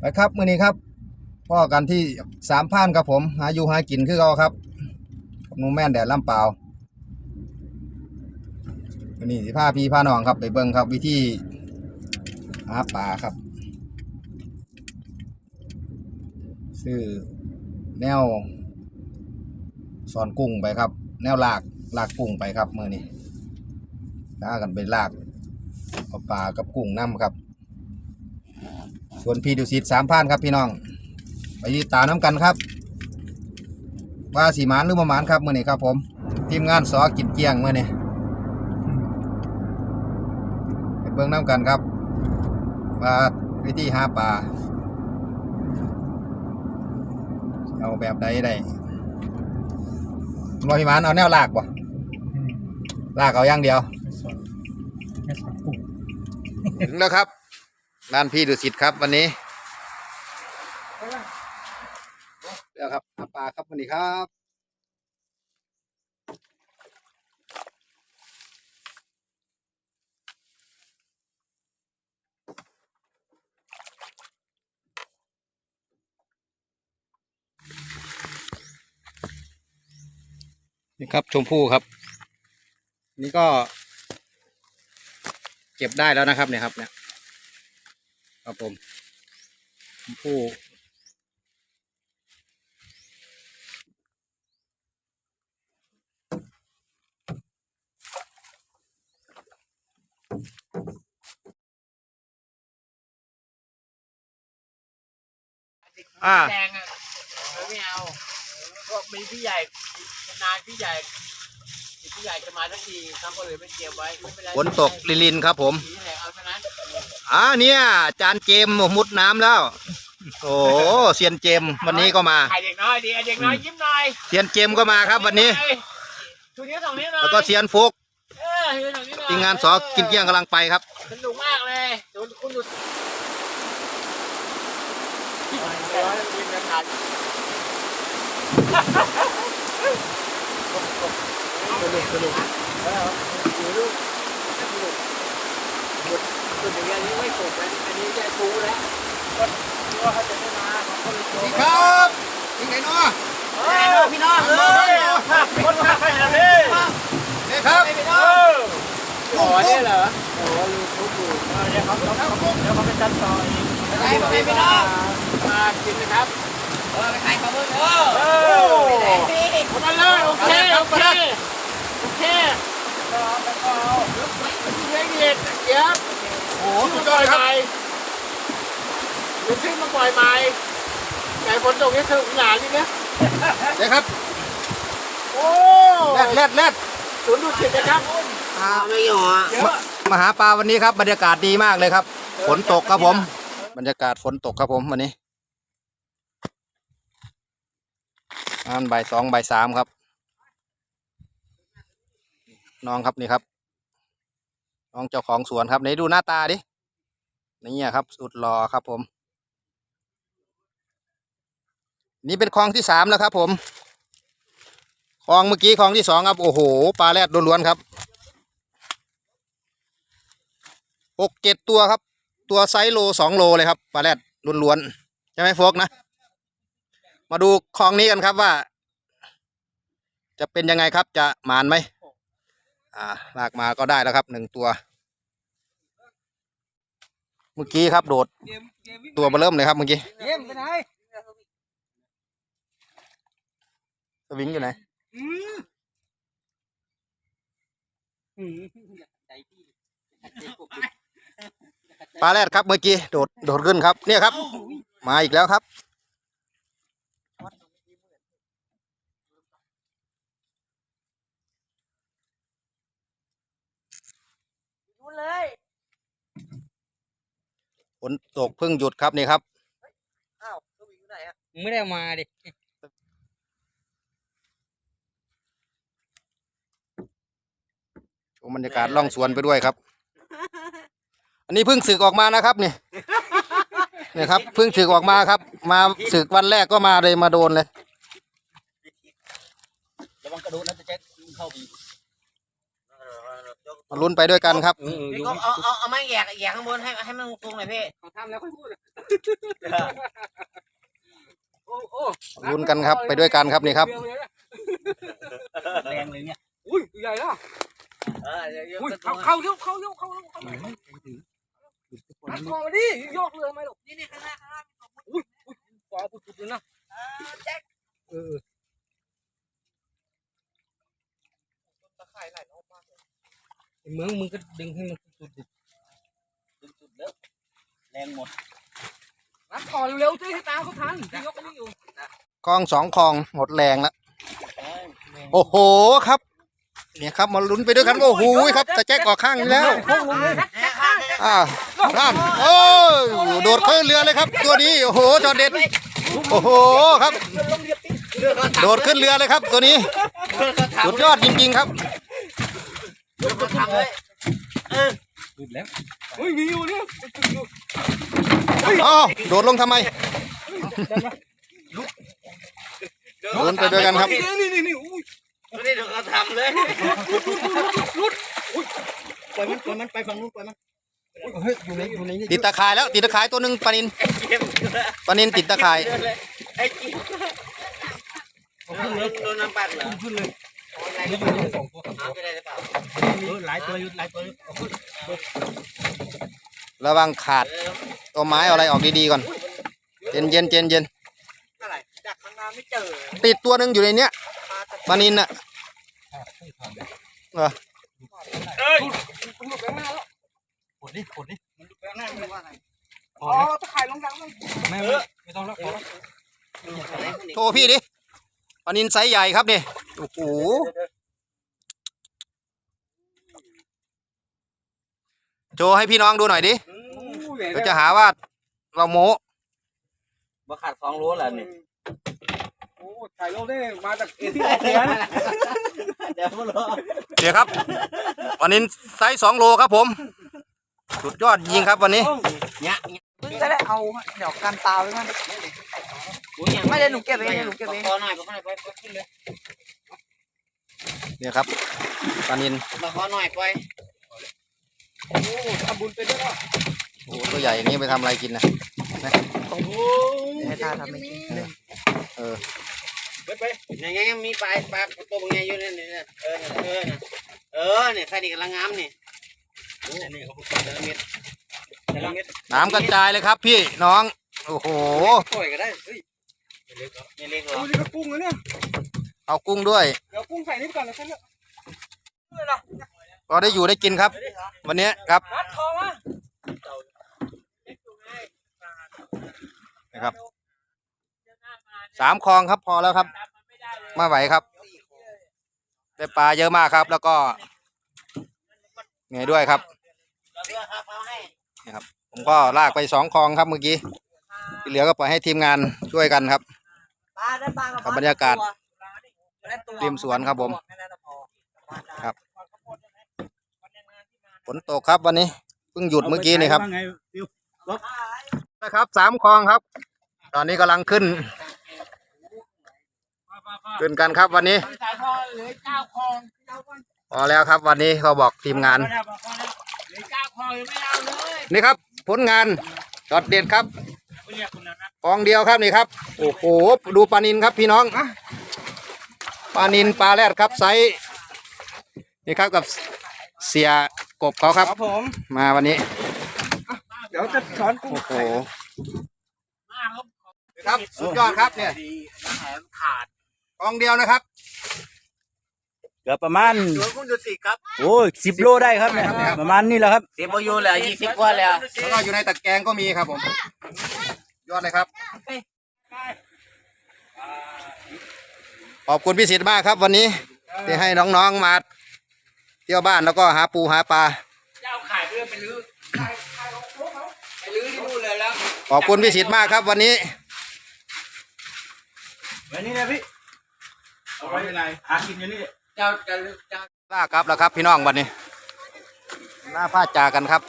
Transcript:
ไปครับมื้อนี้ครับพ่อกันที่สามพันครับผม หาอยู่หากินคือเขาครับนูแม่นแดดลำเปล่ามื้อนี้สิพาพี่พาน้องครับ ไปเบิ่งครับ วิธีหาปลาครับ ซื้อแนวสอนกุ้งไปครับ แนวลากลากกุ้งไปครับมือนี้พากันไปลากเอาปลากับกุ้งน้ำครับ วนพี่ดุสิตสามพันครับพี่น้อง ไปติดตามน้ำกันครับ ว่าสีหมานหรือมาหมานครับมื่อนี้ครับผมทีมงานสอกินเกียงมื่อนี้ไปเบิ่งน้ำกันครับว่าวิธีหาปลาเอาแบบใดได้บอพี่หมานเอาแนวลากบ่ลากเอาอย่างเดียวแค่สองกุ้งถึงแล้วครับ ร้านพี่ดุสิตครับวันนี้เดี๋ยวครับปลาครับวันนี้ครับนี่ครับชมพู่ครับ นี่ก็ เก็บได้แล้วนะครับเนี่ยครับเนี่ย ครับผมชมพู่อ่าแดงอะเออไม่เอาก็มีพี่ใหญ่นานพี่ใหญ่พี่ใหญ่จะมาสักทีทำก็เลยไม่เตรียมไว้ไม่เป็นไรฝนตกลิลินครับผมสีไหนเอาเท่านั้น อ่าเนี่ย จานเจมส์มุดน้ำแล้ว โอ้เซียนเจมส์วันนี้ก็มาถ่ายเด็กน้อยดีไอ้เด็กน้อยยิ้มหน่อยเซียนเจมส์ก็มาครับวันนี้ชูนิ้วสองนิ้วหน่อยแล้วก็เซียนฟุกเออชูนิ้วสองนิ้วหน่อยทีมงานสอกินเกี้ยงกำลังไปครับสนุกมากเลยดูคุณดูยิ้มกันทันสนุกสนุกแล้วอยู่ลูกสนุกหมด ส่วนอย่างนี้ไม่จบนะอันนี้จะปูแล้วก็ว่าเขาจะไม่มาเขาก็เลยโทรนี่ครับนี่ไงเนาะเฮ้ยพี่น้องเอ้ยคนขับไปหาพี่นี่ครับพี่น้องอ๋อเนี่ยเหรอโอ้ลูกลูกลูกเดี๋ยวเขาเดี๋ยวเขาเดี๋ยวเขาไปตัดต่อเองไปไปพี่น้องมากินนะครับเออไปขายปลาหมึกเออเออมาเลยโอเคโอเคโอเคก็เอาไปก็เอาเลี้ยงเด็ดเจี๊ยบ โอ้โหขึ้สุนดมายปอล่ดอยครับใหม่หรือขึ้นมาปล่อยใหม่ไก่ฝนตกนี่สนุกสนานดีนะเดี๋ยวครับ โอ้แรดแรดแรดศูนย์ดูสิตนะครับอ่าไม่อยู่อะเยอะมาหาปลาวันนี้ครับ บรรยากาศดีมากเลยครับ ฝนตกครับผม บรรยากาศฝนตกครับผมวันนี้อ่านบ่ายสองบ่ายสามครับ น้องครับนี่ครับ น้องเจ้าของสวนครับไหนดูหน้าตาดินี่ครับ สุดหล่อครับผม นี่เป็นคลองที่สามแล้วครับ ผมคลองเมื่อกี้คลองที่สองครับโอ้โหปลาแรดล้วนๆครับหกเจ็ดตัวครับ ตัวไซส์โลสองโลเลยครับปลาแรดล้วนๆใช่ไหมโฟกนะ มาดูคลองนี้กันครับว่า จะเป็นยังไงครับจะหมานไหมอ่าลากมาก็ได้แล้วครับหนึ่งตัว เมื่อกี้ครับโดดตัวมาเริ่มเลยครับเมื่อกี้เยี่ยมไปไหนสวิงอยู่ไหนปลาแรดครับเมื่อกี้โดดโดดขึ้นครับ เนี่ยครับ มาอีกแล้วครับดูเลย ฝนตกเพิ่งหยุดครับนี่ครับอ้าวตัววิ่งอยู่ไหนอะไม่ได้มาดิชมบรรยากาศล่องสวนไปด้วยครับ อันนี้เพิ่งสึกออกมานะครับเนี่ยเนี่ยครับเพิ่งสึกออกมาครับ มาสึกวันแรกก็มาเลยมาโดนเลยระวังกระโดดนะจะเจ๊เข้าบี มาลุ้นไปด้วยกันครับพี่ก็เอาเอาเอาไม้แหยกแหยกข้างบนให้ให้มันตรงหน่อยพี่เขาทำแล้วค่อยพูดโอ้โอ้ลุ้นกันครับ ไปด้วยกันครับนี่ครับแรงเลยเนี่ยอุ้ยใหญ่แล้วเออเดี๋ยวอุ้ยเข้าเข้าเร็วเข้าเร็วเข้าเร็วเข้าเร็วหันคอมาดิยกเลยไหมลูกนี่นี่ข้างหน้าข้างหน้าอุ้ยอุ้ยขวาปุดๆเลยนะเออไอ้ เมืองมึงก็ดึงให้มันสุดสุดๆแล้วแรงหมดๆรัดคอเร็วๆสิให้ตามเขาทันที่ยกอันนี้อยู่คลองสองคลองหมดแรงแล้วเออแรงโอ้โหครับ เนี่ยครับมาลุ้นไปด้วยกันโอ้โหครับตะแจ็คออกข้างนี้แล้วพุ่งลงเลยอ่านั่นโอ้ยโดดขึ้นเรือเลยครับ ตัวนี้โอ้โหจอดเด็ดโอ้โหครับ โดดขึ้นเรือเลยครับ ตัวนี้สุดยอดจริงๆครับ สุดแล้วเฮ้ยมีอยู่เนี่ยอ้าวโดดลงทำไมลุ้นไปด้วยกันครับ นี่นี่นี่นี่อุ้ยไม่ได้เดี๋ยวเขาทำเลยลุดปล่อยมันปล่อยมันไปฝั่งนู้นปล่อยมันติดตะข่ายแล้วติดตะข่ายตัวหนึ่งปานินปานินติดตะข่ายไอ้กิ๊กโดนน้ำปัดเหรอ นเลยนี่อยู่นี่สองตัวน้ำไปได้หรือเปล่าหลายตัวอยู่หลายตัวอยู่ระวังขาดตัวไม้เอาอะไรออกดีๆก่อน เย็นเย็นเย็นเย็นอะไรดักข้างหน้าไม่เจอติดตัวหนึ่งอยู่ในเนี้ยปลานินน่ะเออเอ้ยคุณหลุดไปข้างหน้าแล้วขดดิขดดิมันแปลงหน้าไม่รู้ว่าไงอ๋อตะข่ายลงดังเลยไม่ไม่ต้องแล้วพอแล้วโชว์พี่ดิปลานินไซส์ใหญ่ครับนี่ โอ้โหโชว์ให้พี่น้องดูหน่อยดิเดี๋ยวจะหาว่าเราโม้บ่ขาดสองโลแล้วนี่โอ้ถ่ายรูปได้มาจากเอที่เสียนะเดี๋ยวรอเดี๋ยวครับปลานินไซส์สองโลครับผม สุดยอดจริงครับวันนี้เนี่ยจะได้เอาเดี๋ยวกันตาไว้ก่อนไม่ได้หนูเก็บเองเดี๋ยวหนูเก็บเองขอหน่อยขอหน่อยไปขึ้นเลย เนี่ยครับปลานินมาขอหน่อยไปโอ้ทำบุญไปด้วยโอ้โหตัวใหญ่อย่างนี้ไปทำอะไรกินนะโอ้ให้ตาทำไม่กินหนึ่งเออไปไปยังไงมีปลาปลาตัวไงอยู่นี่นี่เออเออเออเนี่ยใส่ดีกำลังงามนี่โอ้นี่เขาเดินเม็ดเดินเม็ดน้ำกระจายเลยครับพี่น้องโอ้โหปล่อยก็ได้เฮ้ยไม่เล็กหรอโอ้นี่ก็กุ้งแล้วเนี่ย เอากุ้งด้วย เดี๋ยวกุ้งใส่นี่ก่อนแล้วกันเนี่ยก็ได้อยู่ได้กินครับ วันนี้ครับรัดคอมานะครับสามคลองครับพอแล้วครับไม่ไหวครับ ได้ปลาเยอะมากครับ แล้วก็เหนื่อยด้วยครับ ผมก็ลากไปสองคลองครับเมื่อกี้ที่เหลือก็ปล่อยให้ทีมงานช่วยกันครับปลาได้ปลากับกับบรรยากาศได้ตัว ริมสวนครับผมแค่นั้นพอครับ ฝนตกครับวันนี้ เพิ่งหยุดเมื่อกี้นี่ครับ นะครับสามคลองครับ ตอนนี้กำลังขึ้น ขึ้นกันครับวันนี้สายคอเหลือเก้าคองเก้าคองพอแล้วครับวันนี้เขาบอกทีมงานเหลือเก้าคองยังไม่เอาเลยนี่ครับ ผลงานจอดเด็ดครับไม่เรียกคุณนะนะกองเดียวครับนี่ครับ โอ้โห ดูปลานินครับพี่น้อง ปลานินปลาแรดครับไซส์นี่ครับกับเสียกบเขาครับ ครับผมมาวันนี้ เดี๋ยวจะช้อนกุ้งโอ้โหครับสุดยอดครับเนี่ยขาดกองเดียวนะครับเกือบประมาณตัวคุณดูสิครับ โอ้ยสิบโลได้ครับเนี่ยประมาณนี้แหละครับเสียบอยู่แล้วยี่สิบกว่าแล้วแล้วก็อยู่ในตะแกรงก็มีครับผม ยอดเลยครับ ขอบคุณพี่สิทธิ์มากครับ วันนี้ที่ให้น้องๆมาเที่ยวบ้านแล้วก็หาปูหาปลาเจ้าขายเพื่อไปลื้อขายขายของพวกเขาไปลื้อที่นู่นเลยแล้วขอบคุณพี่สิทธิ์มากครับ วันนี้ วันนี้นะพี่เอาไว้เป็นไรหากินอยู่นี่เจ้าจะลื้อเจ้าลากครับแล้วครับ พี่น้องวันนี้ลาพาจากกันครับ